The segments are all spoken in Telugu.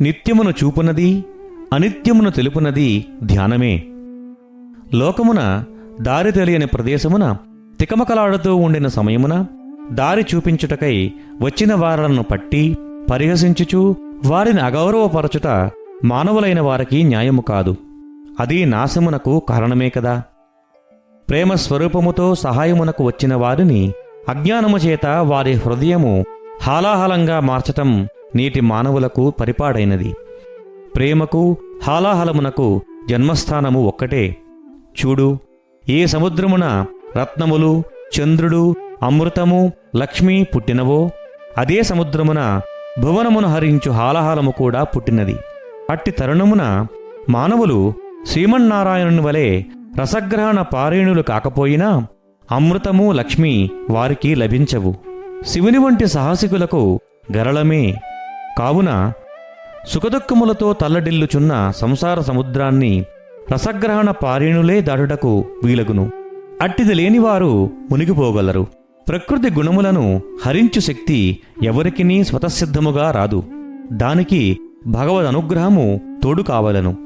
నిత్యమును చూపునది అనిత్యమును తెలుపునది ధ్యానమే. లోకమున దారి తెలియని ప్రదేశమున తికమకలాడుతూ ఉండిన సమయమున దారి చూపించుటకై వచ్చిన వారలను పట్టి పరిహసించుచూ వారిని అగౌరవపరచుట మానవులైన వారికి న్యాయము కాదు. అది నాశమునకు కారణమే కదా. ప్రేమ స్వరూపముతో సహాయమునకు వచ్చిన వారిని అజ్ఞానము చేత వారి హృదయము హాలాహలంగా మార్చటం నేటి మానవులకు పరిపాడైనది. ప్రేమకు హాలాహలమునకు జన్మస్థానము ఒక్కటే. చూడు ఏ సముద్రమున రత్నములు చంద్రుడు అమృతము లక్ష్మి పుట్టినవో అదే సముద్రమున భువనమును హరించు హాలహాలము కూడా పుట్టినది. అట్టి తరుణమున మానవులు శ్రీమన్నారాయణుని వలె రసగ్రహణ పారేణులు కాకపోయినా అమృతము లక్ష్మి వారికి లభించవు. శివుని వంటి సాహసికులకు గరళమే. కావున సుఖదుఖములతో తల్లడిల్లుచున్న సంసార సముద్రాన్ని రసగ్రహణ పారేణులే దాటుటకు వీలగును. అట్టిది లేనివారు మునిగిపోగలరు. ప్రకృతి గుణములను హరించు శక్తి ఎవరికినీ స్వతసిద్ధముగా రాదు. దానికి భగవద్ అనుగ్రహము తోడు కావలను.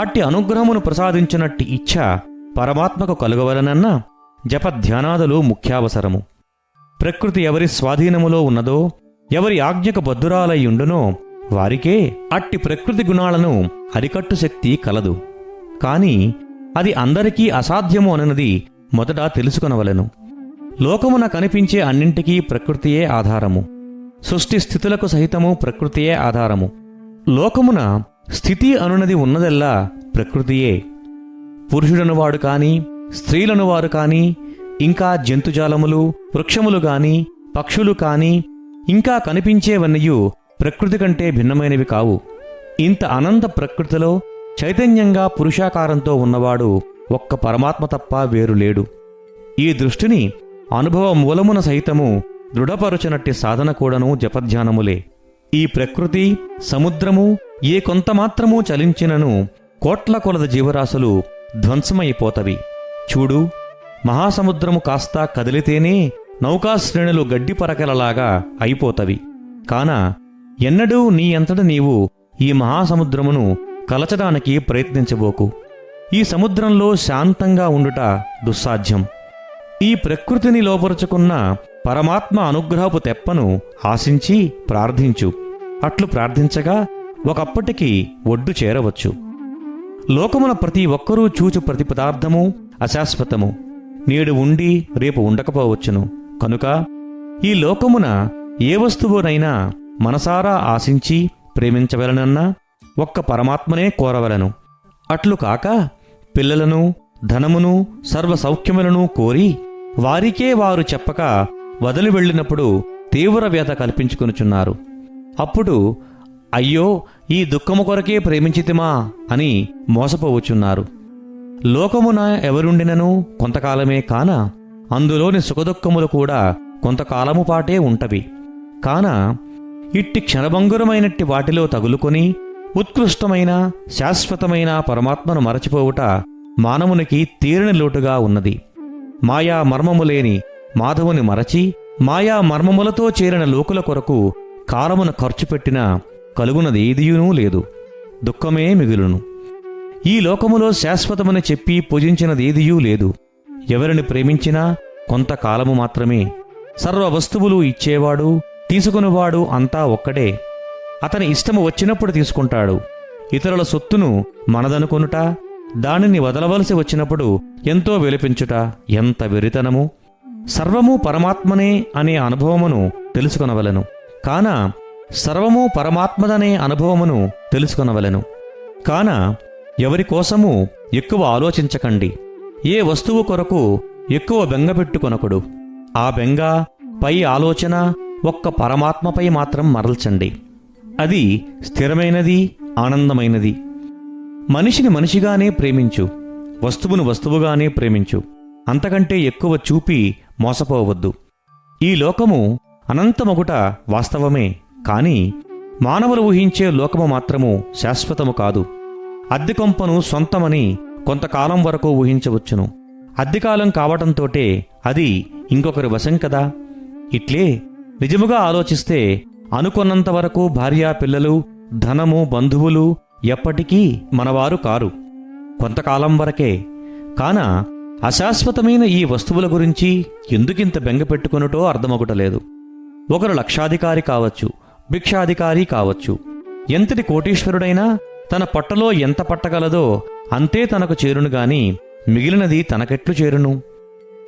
అట్టి అనుగ్రహమును ప్రసాదించినట్టి ఇచ్ఛ పరమాత్మకు కలుగవలనన్న జపధ్యానాదులు ముఖ్యావసరము. ప్రకృతి ఎవరి స్వాధీనములో ఉన్నదో ఎవరి ఆజ్ఞకు బద్దురాలై ఉండునో వారికే అట్టి ప్రకృతి గుణాలను అరికట్టు శక్తి కలదు. కాని అది అందరికీ అసాధ్యము అననది మొదట తెలుసుకొనవలెను. లోకమున కనిపించే అన్నింటికీ ప్రకృతియే ఆధారము. సృష్టి స్థితులకు సహితము ప్రకృతియే ఆధారము. లోకమున స్థితి అనునది ఉన్నదెల్లా ప్రకృతియే. పురుషుడనువాడు కాని స్త్రీలనువారు కాని ఇంకా జంతుజాలములు వృక్షములు గాని పక్షులు కాని ఇంకా కనిపించేవన్నయు ప్రకృతి కంటే భిన్నమైనవి కావు. ఇంత అనంత ప్రకృతిలో చైతన్యంగా పురుషాకారంతో ఉన్నవాడు ఒక్క పరమాత్మ తప్ప వేరు లేడు. ఈ దృష్టిని అనుభవ మూలమున సహితము దృఢపరుచనట్టి సాధన కూడాను జపధ్యానములే. ఈ ప్రకృతి సముద్రము ఏ కొంతమాత్రము చలించినను కోట్ల కొలద జీవరాశులు ధ్వంసమైపోతవి. చూడు మహాసముద్రము కాస్త కదిలితేనే నౌకాశ్రేణులు గడ్డి పరకలలాగా అయిపోతవి. కాన ఎన్నడూ నీ అంతట నీవు ఈ మహాసముద్రమును కలచడానికి ప్రయత్నించబోకు. ఈ సముద్రంలో శాంతంగా ఉండుట దుస్సాధ్యం. ఈ ప్రకృతిని లోపరుచుకున్న పరమాత్మ అనుగ్రహపు తెప్పను ఆశించి ప్రార్థించు. అట్లు ప్రార్థించగా ఒకప్పటికి ఒడ్డు చేరవచ్చు. లోకమున ప్రతి ఒక్కరూ చూచు ప్రతి పదార్థము అశాశ్వతము. నేడు ఉండి రేపు ఉండకపోవచ్చును. కనుక ఈ లోకమున ఏ వస్తువునైనా మనసారా ఆశించి ప్రేమించవలనన్నా ఒక్క పరమాత్మనే కోరవలను. అట్లు కాక పిల్లలను ధనమును సర్వ సౌఖ్యములను కోరి వారికే వారు చెప్పక వదిలి వెళ్ళినప్పుడు తీవ్ర వ్యత కల్పించుకొనుచున్నారు. అప్పుడు అయ్యో ఈ దుఃఖము కొరకే ప్రేమించితిమా అని మోసపోవచ్చున్నారు లోకమున ఎవరుండినను కొంతకాలమే కాన అందులోని సుఖదుఖములు కూడా కొంతకాలము పాటే ఉంటవి. కాన ఇట్టి క్షణభంగురమైనట్టి వాటిలో తగులుకొని ఉత్కృష్టమైన శాశ్వతమైన పరమాత్మను మరచిపోవుట మానవునికి తీరని లోటుగా ఉన్నది. మాయా మర్మము లేని మాధవుని మరచి మాయా మర్మములతో చేరిన లోకుల కొరకు కాలమును ఖర్చుపెట్టిన కలుగునదేదియునూ లేదు. దుఃఖమే మిగులును. ఈ లోకములో శాశ్వతమని చెప్పి పూజించినదేదియూ లేదు. ఎవరిని ప్రేమించినా కొంతకాలము మాత్రమే సర్వ వస్తువులు ఇచ్చేవాడు తీసుకునివాడు అంతా ఒక్కడే. అతని ఇష్టము వచ్చినప్పుడు తీసుకుంటాడు. ఇతరుల సొత్తును మనదనుకొనుట దానిని వదలవలసి వచ్చినప్పుడు ఎంతో వెలిపించుట ఎంత వెరితనము! సర్వము పరమాత్మనే అనే అనుభవమును తెలుసుకొనవలెను. కాన సర్వము పరమాత్మదనే అనుభవమును తెలుసుకొనవలెను. కాన ఎవరి కోసము ఎక్కువ ఆలోచించకండి. ఏ వస్తువు కొరకు ఎక్కువ బెంగ పెట్టుకొనకుడు? ఆ బెంగ పై ఆలోచన ఒక్క పరమాత్మపై మాత్రం మరల్చండి. అది స్థిరమైనది ఆనందమైనది. మనిషిని మనిషిగానే ప్రేమించు వస్తువును వస్తువుగానే ప్రేమించు. అంతకంటే ఎక్కువ చూపి మోసపోవద్దు. ఈ లోకము అనంతమగుట వాస్తవమే కాని మానవులు ఊహించే లోకము మాత్రము శాశ్వతము కాదు. అద్దె కొంపను సొంతమని కొంతకాలం వరకు ఊహించవచ్చును. అద్దెకాలం కావటంతోటే అది ఇంకొకరి వశం కదా? ఇట్లే నిజముగా ఆలోచిస్తే అనుకున్నంత వరకు భార్యా పిల్లలు ధనము బంధువులు ఎప్పటికీ మనవారు కారు. కొంతకాలం వరకే. కాన అశాశ్వతమైన ఈ వస్తువుల గురించి ఎందుకింత బెంగ పెట్టుకొనుటో ఒకరు లక్షాధికారి కావచ్చు భిక్షాధికారి కావచ్చు. ఎంతటి కోటీశ్వరుడైనా తన పట్టలో ఎంత పట్టగలదో అంతే తనకు చేరును గాని మిగిలినది తనకెట్లు చేరును.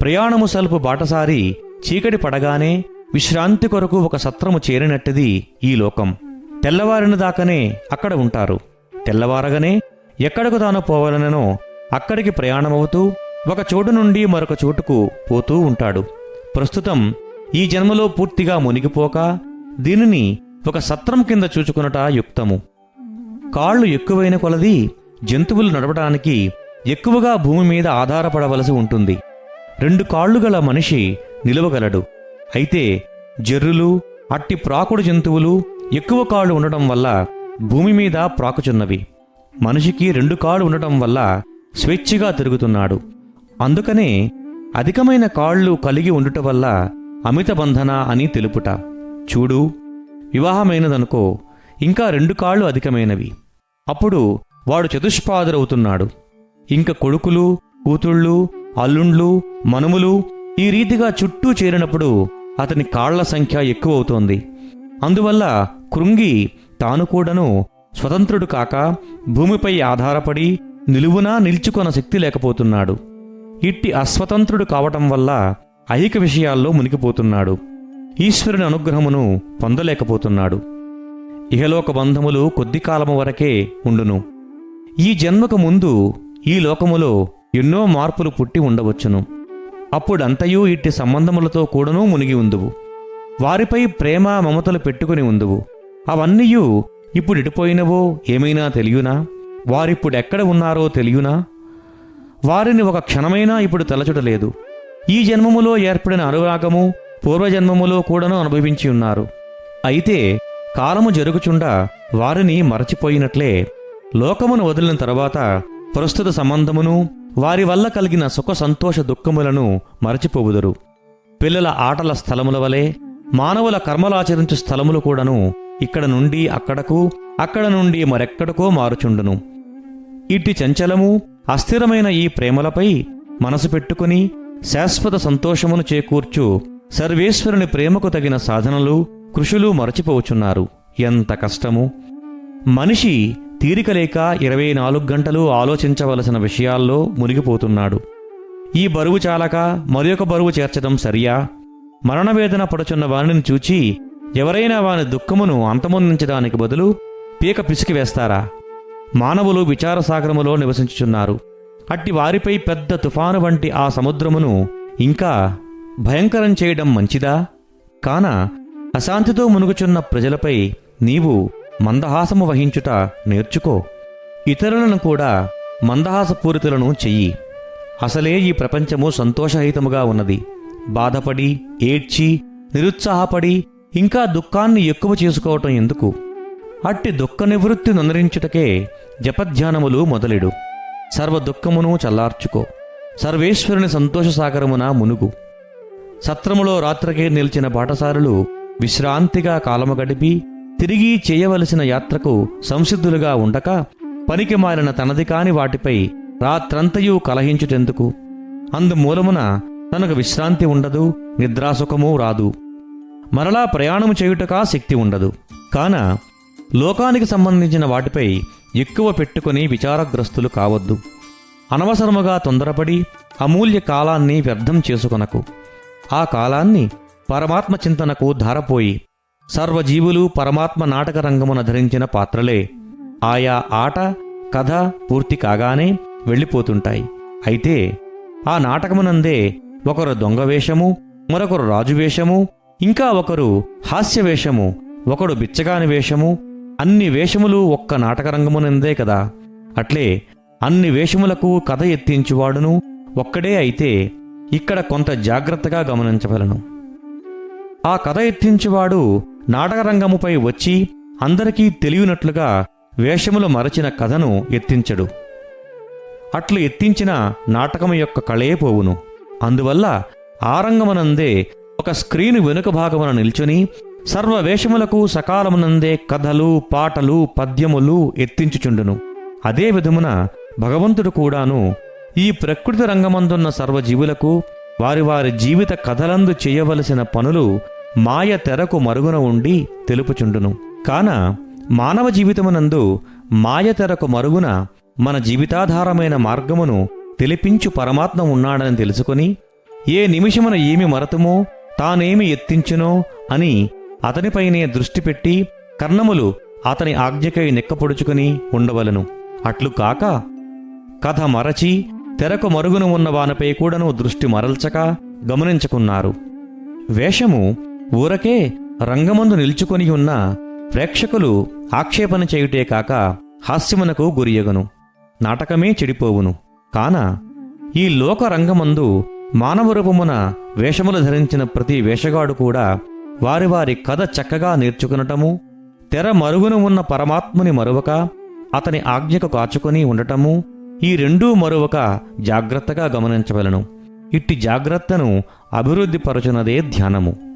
ప్రయాణము సలుపు బాటసారి చీకటి పడగానే విశ్రాంతి కొరకు ఒక సత్రము చేరినట్టుది ఈ లోకం. తెల్లవారిన దాకనే అక్కడ ఉంటారు. తెల్లవారగానే ఎక్కడకు తాను పోవాలనో అక్కడికి ప్రయాణమవుతూ ఒక చోటు నుండి మరొక చోటుకు పోతూ ఉంటాడు. ప్రస్తుతం ఈ జన్మలో పూర్తిగా మునిగిపోక దీనిని ఒక సత్రం కింద చూచుకునట యుక్తము. కాళ్ళు ఎక్కువైన కొలది జంతువులు నడవడానికి ఎక్కువగా భూమి మీద ఆధారపడవలసి ఉంటుంది. రెండు కాళ్ళు గల మనిషి నిలవగలడు. అయితే జర్రులు అట్టి ప్రాకుడు జంతువులు ఎక్కువ కాళ్ళు ఉండటం వల్ల భూమి మీద ప్రాకుచున్నవి. మనిషికి రెండు కాళ్ళు ఉండటం వల్ల స్వేచ్ఛగా తిరుగుతున్నాడు. అందుకనే అధికమైన కాళ్ళు కలిగి ఉండుట వల్ల అమిత బంధన అని తెలుపుట. చూడు వివాహమైనదనుకో ఇంకా రెండు కాళ్ళు అధికమైనవి. అప్పుడు వాడు చతుష్పాదురవుతున్నాడు ఇంక కొడుకులు కూతుళ్ళు అల్లుండ్లు మనుములు ఈ రీతిగా చుట్టూ చేరినప్పుడు అతని కాళ్ళ సంఖ్య ఎక్కువ అవుతోంది అందువల్ల కృంగి తాను కూడాను స్వతంత్రుడు కాక భూమిపై ఆధారపడి నిలువునా నిల్చుకొన శక్తి లేకపోతున్నాడు. ఇట్టి అస్వతంత్రుడు కావటం వల్ల ఐహిక విషయాల్లో మునిగిపోతున్నాడు. ఈశ్వరుని అనుగ్రహమును పొందలేకపోతున్నాడు. ఇహలోక బంధములు కొద్ది కాలము వరకే ఉండును. ఈ జన్మకు ముందు ఈ లోకములో ఎన్నో మార్పులు పుట్టి ఉండవచ్చును. అప్పుడంతయూ ఇట్టి సంబంధములతో కూడాను మునిగి ఉందువు. వారిపై ప్రేమ మమతలు పెట్టుకుని ఉందువు. అవన్నీయూ ఇప్పుడు ఇడిపోయినవో ఏమైనా తెలియనా? వారిప్పుడెక్కడ ఉన్నారో తెలియనా? వారిని ఒక క్షణమైనా ఇప్పుడు తలచుటలేదు. ఈ జన్మములో ఏర్పడిన అనురాగము పూర్వజన్మములో కూడాను అనుభవించి ఉన్నారు. అయితే కాలము జరుగుచుండా వారిని మరచిపోయినట్లే లోకమును వదిలిన తర్వాత ప్రస్తుత సంబంధమును వారి వల్ల కలిగిన సుఖ సంతోష దుఃఖములను మరచిపోవుదురు. పిల్లల ఆటల స్థలముల వలె మానవుల కర్మలాచరించు స్థలములు కూడాను ఇక్కడ నుండి అక్కడకు అక్కడ నుండి మరెక్కడికో మారుచుండును. ఇట్టి చంచలము అస్థిరమైన ఈ ప్రేమలపై మనసు పెట్టుకుని శాశ్వత సంతోషమును చేకూర్చు సర్వేశ్వరుని ప్రేమకు తగిన సాధనలు కృషులు మరచిపోచున్నారు. ఎంత కష్టము! మనిషి తీరికలేక ఇరవై నాలుగు గంటలు ఆలోచించవలసిన విషయాల్లో మునిగిపోతున్నాడు. ఈ బరువు చాలక మరొక బరువు చేర్చడం సరియా? మరణవేదన పడుచున్న వానిని చూచి ఎవరైనా వాని దుఃఖమును అంతమొందించడానికి బదులు పీక పిసికి వేస్తారా? మానవులు విచారసాగరములో నివసించుచున్నారు. అట్టి వారిపై పెద్ద తుఫాను వంటి ఆ సముద్రమును ఇంకా భయంకరం చేయడం మంచిదా? కాన అశాంతితో మునుగుచున్న ప్రజలపై నీవు మందహాసము వహించుట నేర్చుకో. ఇతరులను కూడా మందహాసపూరితులను చెయ్యి. అసలే ఈ ప్రపంచము సంతోషరహితముగా ఉన్నది. బాధపడి ఏడ్చి నిరుత్సాహపడి ఇంకా దుఃఖాన్ని ఎక్కువ చేసుకోవటం ఎందుకు? అట్టి దుఃఖ నివృత్తి నొనరించుటకే జపధ్యానములు మొదలెడు. సర్వ దుఃఖమును చల్లార్చుకో. సర్వేశ్వరుని సంతోషసాగరమున మునుగు. సత్రములో రాత్రకే నిలిచిన పాఠశాలలు విశ్రాంతిగా కాలము గడిపి తిరిగి చేయవలసిన యాత్రకు సంసిద్ధులుగా ఉండక పనికి మారిన తనది కాని వాటిపై రాత్రంతయు కలహించుటెందుకు? అందుమూలమున తనకు విశ్రాంతి ఉండదు నిద్రాసుఖము రాదు. మరలా ప్రయాణము చేయుటకా శక్తి ఉండదు. కాన లోకానికి సంబంధించిన వాటిపై ఎక్కువ పెట్టుకుని విచారగ్రస్తులు కావద్దు. అనవసరముగా తొందరపడి అమూల్య కాలాన్ని వ్యర్థం చేసుకొనకు. ఆ కాలాన్ని పరమాత్మ చింతనకు ధారపోయి సర్వజీవులు పరమాత్మ నాటక రంగమున ధరించిన పాత్రలే. ఆయా ఆట కథ పూర్తి కాగానే వెళ్ళిపోతుంటాయి. అయితే ఆ నాటకమునందే ఒకరు దొంగ వేషము మరొకరు రాజు వేషము ఇంకా ఒకరు హాస్య వేషము ఒకడు బిచ్చగాని వేషము అన్ని వేషములు ఒక్క నాటకరంగమునందే కదా. అట్లే అన్ని వేషములకు కథ ఎత్తించువాడును ఒక్కడే అయితే ఇక్కడ కొంత జాగ్రత్తగా గమనించవలను. ఆ కథ ఎత్తించువాడు నాటకరంగముపై వచ్చి అందరికీ తెలియనట్లుగా వేషములు మరచిన కథను ఎత్తించడు. అట్లు ఎత్తించిన నాటకము యొక్క కళే పోవును. అందువల్ల ఆ ఒక స్క్రీను వెనుక భాగమున నిల్చుని సర్వ వేషములకు సకాలమునందే కథలు పాటలు పద్యములు ఎత్తించుచుండును. అదే విధమున భగవంతుడు కూడాను ఈ ప్రకృతి రంగమందున్న సర్వజీవులకు వారి వారి జీవిత కథలందు చేయవలసిన పనులు మాయ తెరకు మరుగున ఉండి తెలుపుచుండును. కాన మానవ జీవితమునందు మాయ తెరకు మరుగున మన జీవితాధారమైన మార్గమును తెలిపించు పరమాత్మ ఉన్నాడని తెలుసుకుని ఏ నిమిషమున ఏమి మరతుమో తానేమి ఎత్తించునో అని అతనిపైనే దృష్టి పెట్టి కర్ణములు అతని ఆజ్ఞకై నెక్కపొడుచుకుని ఉండవలను. అట్లు కాక కథ మరచి తెరకు మరుగున ఉన్న వానపై కూడాను దృష్టి మరల్చక గమనించుకున్నారు. వేషము ఊరకే రంగమందు నిల్చుకొని ఉన్న ప్రేక్షకులు ఆక్షేపణ చేయుటే కాక హాస్యమునకు గురియగను. నాటకమే చెడిపోవును. కాన ఈ లోక రంగమందు మానవ రూపమున వేషములు ధరించిన ప్రతి వేషగాడు కూడా వారి వారి కథ చక్కగా నేర్చుకునటము తెర మరుగున ఉన్న పరమాత్ముని మరువక అతని ఆజ్ఞకు కాచుకొని ఉండటము ఈ రెండూ మరువక జాగ్రత్తగా గమనించవలను. ఇట్టి జాగ్రత్తను అభివృద్ధిపరచునదే ధ్యానము.